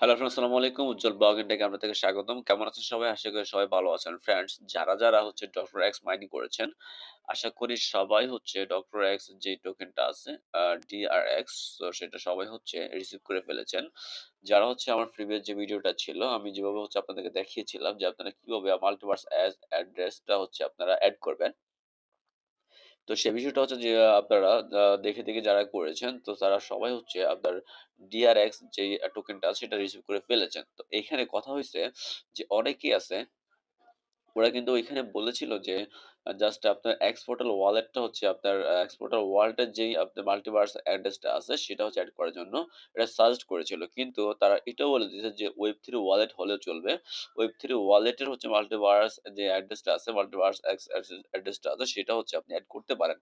Hello friends, আসসালামু আলাইকুম। উজ্জ্বল blog থেকে স্বাগতম। কেমন আছেন সবাই? আশা করি সবাই ভালো আছেন। ফ্রেন্ডস, যারা, যারা হচ্ছে ডক্টর এক্স মাইনিং করেছেন, আশা করি সবাই হচ্ছে ডক্টর এক্স যে টোকেনটা আছে DRX তো সেটা সবাই হচ্ছে রিসিভ করে ফেলেছেন। যারা হচ্ছে আমার প্রিভিয়াস যে ভিডিওটা ছিল, আমি যেভাবে হচ্ছে আপনাদেরকে দেখিয়েছিলাম যে আপনারা কীভাবে মাল্টিভার্স অ্যাড্রেসটা হচ্ছে আপনারা এড করবেন। তো সে বিষয়টা হচ্ছে যে আপনারা দেখে, দেখে যারা করেছেন তো তারা সবাই হচ্ছে আপনার ডিআরএক্স যে টোকেনটা সেটা রিসিভ করে ফেলেছেন। তো এখানে কথা হয়েছে যে অনেকেই আছে ওরা কিন্তু ওইখানে বলেছিল যে জাস্ট আপনার এক্সপোর্টাল ওয়ালেটটা হচ্ছে আপনার এক্সপোর্টাল ওয়ালেটের যেই আপনার মাল্টিভার্স অ্যাড্রেসটা আছে সেটা হচ্ছে এড করার জন্য এটা সাজেস্ট করেছিল। কিন্তু তারা এটাও বলে দিয়েছে যে Web3 ওয়ালেট হলেও চলবে। Web3 ওয়ালেটের হচ্ছে মাল্টিভার্স যে অ্যাড্রেসটা আছে মাল্টিভার্স অ্যাড্রেসটা আছে, সেটা হচ্ছে আপনি এড করতে পারেন।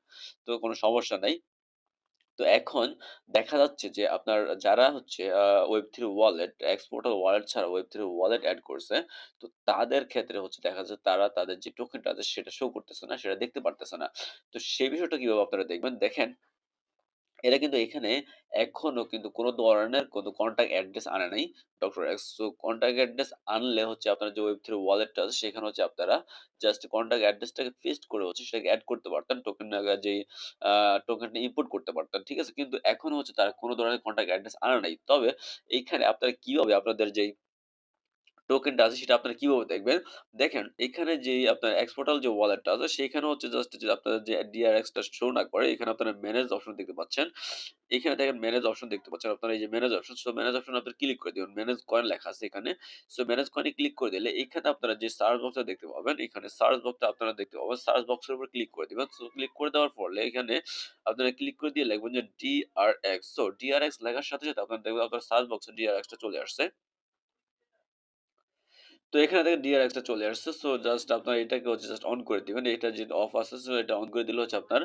তো কোনো সমস্যা নাই। তো এখন দেখা যাচ্ছে যে আপনার যারা হচ্ছে ওয়েব থ্রি ওয়ালেট, এক্সপোর্টাল ওয়ালেট ছাড়া ওয়েব থ্রি ওয়ালেট অ্যাড করছে, তো তাদের ক্ষেত্রে হচ্ছে দেখা যাচ্ছে তারা তাদের যে টোকেনটা আছে সেটা শো করতেছে না, সেটা দেখতে পারতেছে না। তো সেই বিষয়টা কীভাবে আপনারা দেখবেন? দেখেন এরা কিন্তু এখানে এখনও কিন্তু কোন ধরনের কোনো কনট্যাক্ট অ্যাড্রেস আনে নাই doctor X. So contact address আনলে হচ্ছে আপনার যে Web3 ওয়ালেটটা আছে, সেখানে হচ্ছে আপনারা জাস্ট কনট্যাক্ট অ্যাড্রেসটাকে পেস্ট করে হচ্ছে সেটাকে এড করতে পারতেন। টোকেন আ টোকেনটা ইম্পোর্ট করতে পারতেন। ঠিক আছে? কিন্তু এখনও হচ্ছে তারা কোনো ধরনের কনট্যাক্ট অ্যাড্রেস আনে নাই। তবে এইখানে আপনারা কীভাবে আপনাদের যেই টোকেনটা আছে সেটা আপনারা কীভাবে দেখবেন? দেখেন এখানে যে আপনার এক্সপোর্টাল যে ওয়ালেটটা আছে সেখানে হচ্ছে জাস্ট যে আপনাদের যে DRX টা শো না করে এখানে আপনারা ম্যানেজ অপশন দেখতে পাচ্ছেন। এখানে দেখেন ম্যানেজ অপশন দেখতে পাচ্ছেন। আপনারা এই যে manage option, so manage option আপনারা ক্লিক করে দিবেন। ম্যানেজ কয়েন লেখা আছে এখানে। সো ম্যানেজ কয়েন ক্লিক করে দিলে এখানে আপনারা যে সার্চ বক্সটা দেখতে পাবেন, এখানে সার্চ বক্সটা আপনারা দেখতে পাবেন। সার্চ বক্সের উপর ক্লিক করে দিবেন। সো ক্লিক করে দেওয়ার ফলে এখানে আপনারা ক্লিক করে দিয়ে লিখবেন যে DRX। সো ডিআরএক্স লেখার সাথে, সাথে আপনারা দেখবেন আপনার সার্চ বক্সে DRX টা চলে আসছে। তো এখানে দেখেন DRX টা চলে আসছে। সো জাস্ট আপনার এটাকে হচ্ছে জাস্ট অন করে দিবেন। এটা যে অফ আছে সো এটা অন করে দিলে হচ্ছে আপনার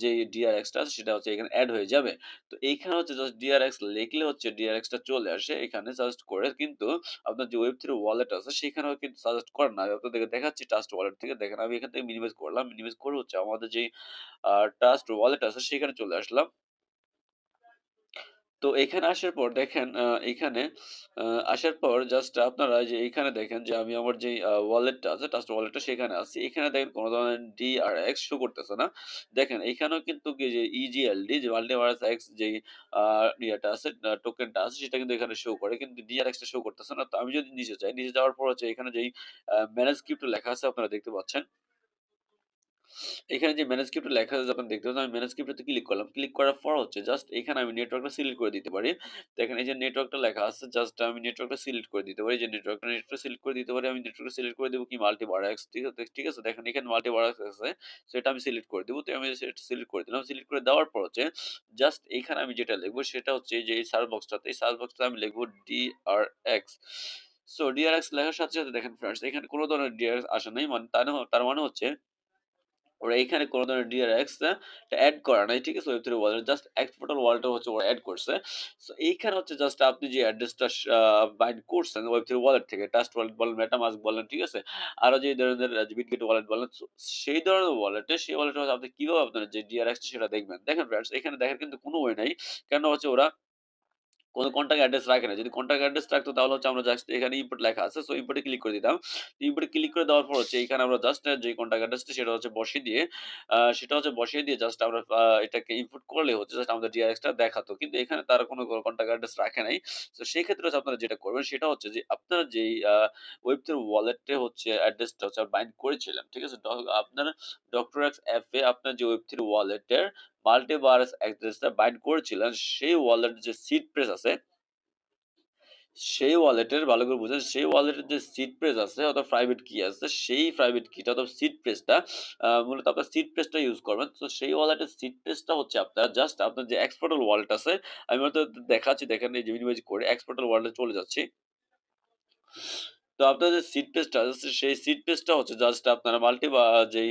যে DRX টা সেটা হচ্ছে এখানে এড হয়ে যাবে। তো এইখানে হচ্ছে জাস্ট DRX লিখলে হচ্ছে DRX টা চলে আসে এখানে সাজেস্ট করে কিন্তু আপনার যে Web3 ওয়ালেট আছে, সেখানেও কিন্তু সাজেস্ট করে না। আমি আপনাদেরকে দেখাচ্ছি ট্রাস্ট ওয়ালেট থেকে দেখেন আমি এখান থেকে মিনিমাইজ করলাম। মিনিমাইজ করে হচ্ছে আমাদের আ ট্রাস্ট ওয়ালেট আছে, সেখানে চলে আসলাম। তো এখানে আসার পর দেখেন এখানে আসার পর জাস্ট আপনারা যে এইখানে দেখেন যে আমি আমার আ ওয়ালেটটা আছে ট্রাস্ট ওয়ালেটটা সেখানে আছি। এখানে দেখেন কোন ধরনের DRX শো করতেছে না। দেখেন এখানেও কিন্তু কি যে EGLD যে মাল্টিভার্স এক্স যে ইয়েটা আছে টোকেনটা আছে সেটা কিন্তু এখানে শো করে। কিন্তু DRX টা শো করতেছে না। তো আমি যদি নিচে যাই, নিচে যাওয়ার পর হচ্ছে এখানে যেই ম্যানেজ ক্রিপ্টো লেখা আছে আপনারা দেখতে পাচ্ছেন। এখানে যে ম্যানেজ ক্রিপ্টো লেখা আছে আপনারা দেখতে পাচ্ছেন। আমি ম্যানেজ ক্রিপ্টোতে ক্লিক করলাম। ক্লিক করার পর হচ্ছে জাস্ট এখানে আমি নেটওয়ার্কটা সিলেক্ট করে দিতে পারি। দেখেন এই যে নেটওয়ার্কটা লেখা আছে জাস্ট আমি নেটওয়ার্কটা সিলেক্ট করে দিতে পারি। যে নেটওয়ার্কটা নেটওয়ার্কটা সিলেক্ট করে দিতে পারি। আমি নেটওয়ার্কটা সিলেক্ট করে দিব কি মাল্টিভার্স ঠিক আছে? ঠিক আছে? দেখেন এখানে মাল্টিভার্স আছে। সো এটা আমি সিলেক্ট করে দিব। তো আমি সেটা সিলেক্ট করে দিলাম। সিলেক্ট করে দেওয়ার পর হচ্ছে জাস্ট এখানে আমি যেটা লিখব সেটা হচ্ছে যে এই সার্চ বক্সটাতে এই সার্চ বক্সটাতে আমি লিখব DRX সো DRX লেখার সাথে, সাথে দেখেন ফ্রেন্ডস এখানে কোন ধরনের DRX আসে নাই। মানে তার মানে হচ্ছে ওরা এখানে কোনো ধরনের টা এড করা নাই। ঠিক আছে? Web3 ওয়ালেট জাস্ট এক্সপোর্টাল ওয়ালেটটা হচ্ছে ওরা এড করছে। সো এইখানে হচ্ছে জাস্ট আপনি যে অ্যাড্রেসটা বাইন্ড করছেন Web3 ওয়ালেট থেকে টাস্ট ওয়ালেট বলেন, মেটামাস্ক বলেন, ঠিক আছে? আরও যে ধরনের বিটগেট ওয়ালেট বলেন, সেই ধরনের ওয়ালেটে সেই ওয়ালেটে হচ্ছে আপনি কীভাবে আপনার যে DRX টা সেটা দেখবেন। দেখেন ফ্রেন্ডস এখানে দেখার কিন্তু কোনো ওয়ে নাই। কেন হচ্ছে ওরা কোন কনট্যাক্ট অ্যাড্রেস রাখে না। যদি কনট্যাক্ট অ্যাড্রেস রাখতো তাহলে হচ্ছে আমরা জাস্ট এখানে ইম্পোর্ট লেখা আছে। সো ইম্পোর্ট ক্লিক করে দিতাম। ইম্পোর্ট ক্লিক করে দেওয়ার পর হচ্ছে এখানে আমরা জাস্ট যে কনট্যাক্ট অ্যাড্রেসটা সেটা হচ্ছে বসিয়ে দিয়ে সেটা হচ্ছে বসিয়ে দিয়ে জাস্ট আমরা এটাকে ইনপুট করলে হচ্ছে জাস্ট আমাদের DRX টা দেখাতো। কিন্তু এখানে তারা কোনো কনট্যাক্ট অ্যাড্রেস রাখে নাই। সো সেই ক্ষেত্রে হচ্ছে আপনারা যেটা করবেন সেটা হচ্ছে যে আপনারা যেই আ Web3 ওয়ালেটে হচ্ছে অ্যাড্রেসটা হচ্ছে বাইন্ড করেছিলেন। ঠিক আছে? আপনার ডক্টর এক্স অ্যাপ আপনার যে Web3 ওয়ালেটের মাল্টিভার্স অ্যাড্রেসটা বাইন্ড করেছিলেন সেই ওয়ালেটের যে সিড প্রেস আছে সেই ওয়ালেটের ভালো করে বুঝেন, সেই ওয়ালেটের যে সিড প্রেস আছে অথবা প্রাইভেট কি আছে, সেই প্রাইভেট কিটা অথবা সিড প্রেসটা মূলত আপনার সিড প্রেসটা ইউজ করবেন। তো সেই ওয়ালেটের সিড প্রেসটা হচ্ছে আপনার জাস্ট আপনার যে এক্সপোর্টাল ওয়ালেট আছে, আমি হয়তো দেখাচ্ছি দেখেন এই যে করে এক্সপোর্টাল ওয়ালেটে চলে যাচ্ছি। তো আপনার যে সিড পেজটা আছে সেই সিড পেজটা হচ্ছে জাস্ট আপনারা মাল্টি বা যেই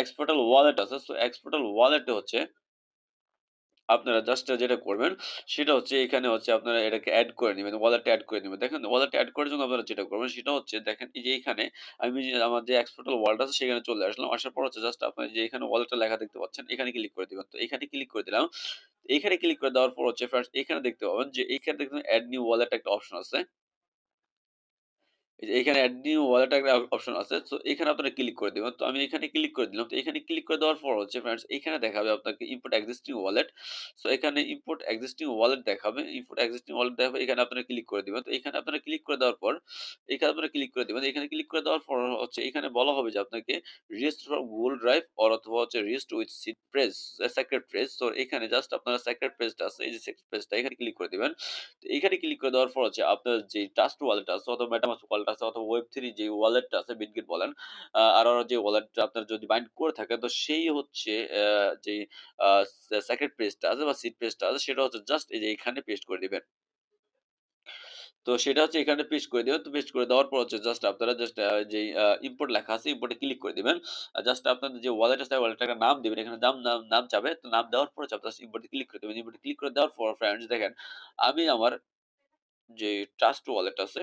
এক্সপোর্টাল ওয়ালেট আছে, সো এক্সপোর্টাল ওয়ালেটে হচ্ছে আপনারা জাস্ট যেটা করবেন, সেটা হচ্ছে এখানে হচ্ছে আপনারা এটাকে অ্যাড করে নেবেন ওয়ালেটে অ্যাড করে নেবেন দেখেন ওয়ালেটে অ্যাড করার জন্য আপনারা যেটা করবেন, সেটা হচ্ছে দেখেন এই যে এখানে আমি আমার যে এক্সপোর্টাল ওয়ার্ল্ড আছে, সেখানে চলে আসলাম। আসার পর হচ্ছে জাস্ট আপনারা যে এখানে ওয়ালেটটা লেখা দেখতে পাচ্ছেন, এখানে ক্লিক করে দিবেন। তো এখানে ক্লিক করে দিলাম। এখানে ক্লিক করে দেওয়ার পর হচ্ছে ফ্রেন্ডস এখানে দেখতে পাবেন যে এখানে দেখবেন অ্যাড নিউ ওয়ালেট একটা অপশন আছে। এখানে এড নিউ ওয়ালেট একটা অপশন আছে। তো এখানে আপনারা ক্লিক করে দিবেন। তো আমি এখানে ক্লিক করে দিলাম। তো এখানে ক্লিক করে দেওয়ার পর হচ্ছে ফ্রেন্ডস এখানে দেখাবে আপনাকে ইম্পোর্ট এক্সিস্টিং ওয়ালেট। সো এখানে ইম্পোর্ট এক্সিস্টিং ওয়ালেট দেখাবে। ইম্পোর্ট এক্সিস্টিং ওয়ালেট দেখাবে। এখানে আপনারা ক্লিক করে দিবেন। তো এখানে আপনারা ক্লিক করে দেওয়ার পর, এখানে আপনারা ক্লিক করে দিবেন। এখানে ক্লিক করে দেওয়ার পর হচ্ছে এখানে বলা হবে যে আপনাকে register for Google drive or অথবা হচ্ছে register with seed phrase secret phrase. So এখানে জাস্ট আপনারা সেক্রেট প্রেসটা আছে। এই যে সেক্রেট প্রেসটা এখানে ক্লিক করে দিবেন। তো এখানে ক্লিক করে দেওয়ার পর হচ্ছে আপনার যে ট্রাস্ট ওয়ালেট আছে, অথবা মেটামাস্ক ওয়ালেট আছে অথবা ওয়েব3 যে ওয়ালেটটা আছে বিটগেট বলেন আরও যে ওয়ালেটটা আপনার যদি বাইন্ড করে থাকেন, তো সেই হচ্ছে অ্যা যেই আ সে পেজটা আছে বা সিড পেজটা আছে, সেটা হচ্ছে জাস্ট এই যে এখানে পেস্ট করে দিবেন। তো সেটা হচ্ছে এখানে পেস্ট করে দিবেন। তো পেস্ট করে দেওয়ার পর হচ্ছে জাস্ট আপনারা জাস্ট আ ইম্পোর্ট লেখা আছে ইম্পোর্ট ক্লিক করে দিবেন। জাস্ট আপনাদের যে ওয়ালেট আছে ওয়ালেটটার একটা নাম দেবেন, এখানে নাম নাম নাম চাবে। তো নাম দেওয়ার পর জাস্ট ইম্পোর্ট ক্লিক করে দিবেন। ইম্পোর্ট ক্লিক করে দেওয়ার পর ফ্রেন্ডস দেখেন, আমি আমার যে ট্রাস্ট ওয়ালেট আছে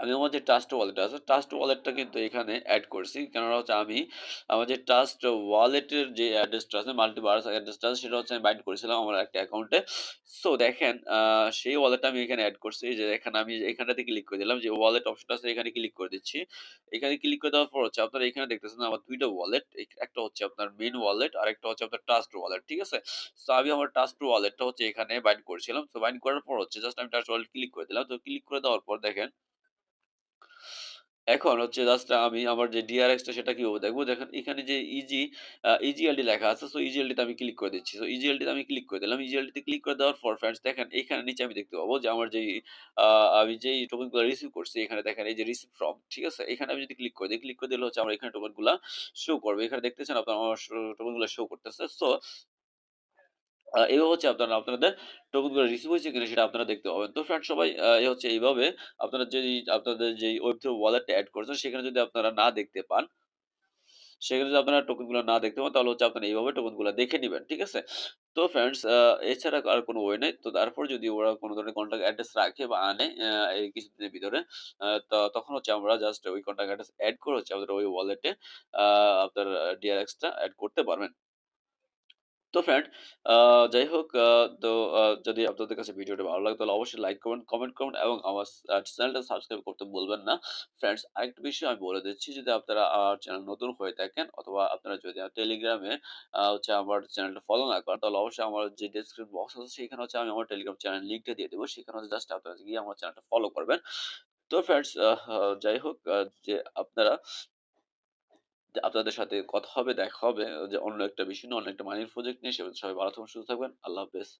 আমি আমার যে ট্রাস্ট ওয়ালেট আছে, ট্রাস্ট ওয়ালেটটা কিন্তু এখানে এড করছি। কেননা হচ্ছে আমি আমার যে ট্রাস্ট ওয়ালেটের যে অ্যাড্রেসটা আছে, মাল্টিভার্স অ্যাড্রেসটা আছে সেটা হচ্ছে আমি বাইন্ড করেছিলাম আমার একটা অ্যাকাউন্টে। সো দেখেন সেই ওয়ালেটটা আমি এখানে এড করছি। যে এখানে আমি এখানটাতে ক্লিক করে দিলাম যে ওয়ালেট অপশনটা আছে এখানে ক্লিক করে দিচ্ছি। এখানে ক্লিক করে দেওয়ার পর হচ্ছে আপনারা এখানে দেখতেছেন আমার দুইটা ওয়ালেট। এক একটা হচ্ছে আপনার মেন ওয়ালেট আর একটা হচ্ছে আপনার ট্রাস্ট ওয়ালেট। ঠিক আছে? সো আমি আমার ট্রাস্ট ওয়ালেটটা হচ্ছে এখানে বাইন্ড করেছিলাম। সো বাইন্ড করার পর হচ্ছে জাস্ট আমি ট্রাস্ট ওয়ালেট ক্লিক করে দিলাম। তো ক্লিক করে দেওয়ার পর দেখেন এখন হচ্ছে জাস্ট আমি আমার যে DRX টা সেটা কীভাবে দেখব? দেখেন এখানে যে ইজি আ ইজিএলডি লেখা আছে। সো ইজিএলডি তে আমি ক্লিক করে দিচ্ছি। সো ইজিএলডি তে আমি ক্লিক করে দিলাম। ইজিএলডি তে ক্লিক করে দেওয়ার পর ফ্রেন্ডস দেখেন এখানে নিচে আমি দেখতে পাবো যে আমার আ আমি যেই টোকেনগুলা রিসিভ করছি এখানে দেখেন এই যে রিসিভ ফ্রম ঠিক আছে? এখানে আমি যদি ক্লিক করে দেই, ক্লিক করে দিলে হচ্ছে আমার এখানে টোকেনগুলা শো করবে। এখানে দেখতেছেন আপনার আমার স টোকেন শো করতেছে। সো আ এভাবে হচ্ছে আপনারা, আপনাদের টোকেনগুলো রিসিভ হয়েছে কিনা সেটা আপনারা দেখতে পাবেন। তো ফ্রেন্ডস সবাই আ এ হচ্ছে এইভাবে আপনারা যেই, আপনাদের যেই ওয়েব3 ওয়ালেটটা এড করেছেন, সেখানে যদি আপনারা না দেখতে পান, সেখানে যদি আপনারা টোকেনগুলো না দেখতে পান, তাহলে হচ্ছে আপনারা এইভাবে টোকেনগুলা দেখে নিবেন। ঠিক আছে? তো ফ্রেন্ডস এছাড়া আর কোনো ওয়ে নেই তো তারপর যদি ওরা কোনো ধরনের কন্ট্যাক্ট অ্যাড্রেস রাখে বা আনে এই কিছুদিনের ভিতরে তখন হচ্ছে আমরা জাস্ট ওই কন্ট্যাক্ট অ্যাড্রেস এড করে হচ্ছে আমাদের ওই ওয়ালেটে আপনার DRX টা এড করতে পারবেন। তো ফ্রেন্ড যাই হোক তো যদি আপনাদের কাছে ভিডিওটা ভালো লাগে তাহলে অবশ্যই লাইক করবেন, কমেন্ট করবেন এবং আমার চ্যানেলটা সাবস্ক্রাইব করতে বলবেন না। ফ্রেন্ডস আরেকটা বিষয় আমি বলে দিচ্ছি যদি আপনারা চ্যানেল নতুন হয়ে থাকেন অথবা আপনারা যদি টেলিগ্রামে হচ্ছে আমার চ্যানেলটা ফলো না করেন তাহলে অবশ্যই আমার যে ডেসক্রিপশন বক্স আছে সেখানে হচ্ছে আমি আমার টেলিগ্রাম চ্যানেল লিঙ্কটা দিয়ে দেবো সেখানে হচ্ছে জাস্ট আপনারা গিয়ে আমার চ্যানেলটা ফলো করবেন। তো ফ্রেন্ডস যাই হোক যে আপনারা আপনাদের সাথে কথা হবে, দেখা হবে যে অন্য একটা বিষয় নিয়ে, অন্য একটা মানির প্রজেক্ট নিয়ে। সবাই ভালো থাকবেন, সুস্থ থাকবেন। আল্লাহ হাফেজ।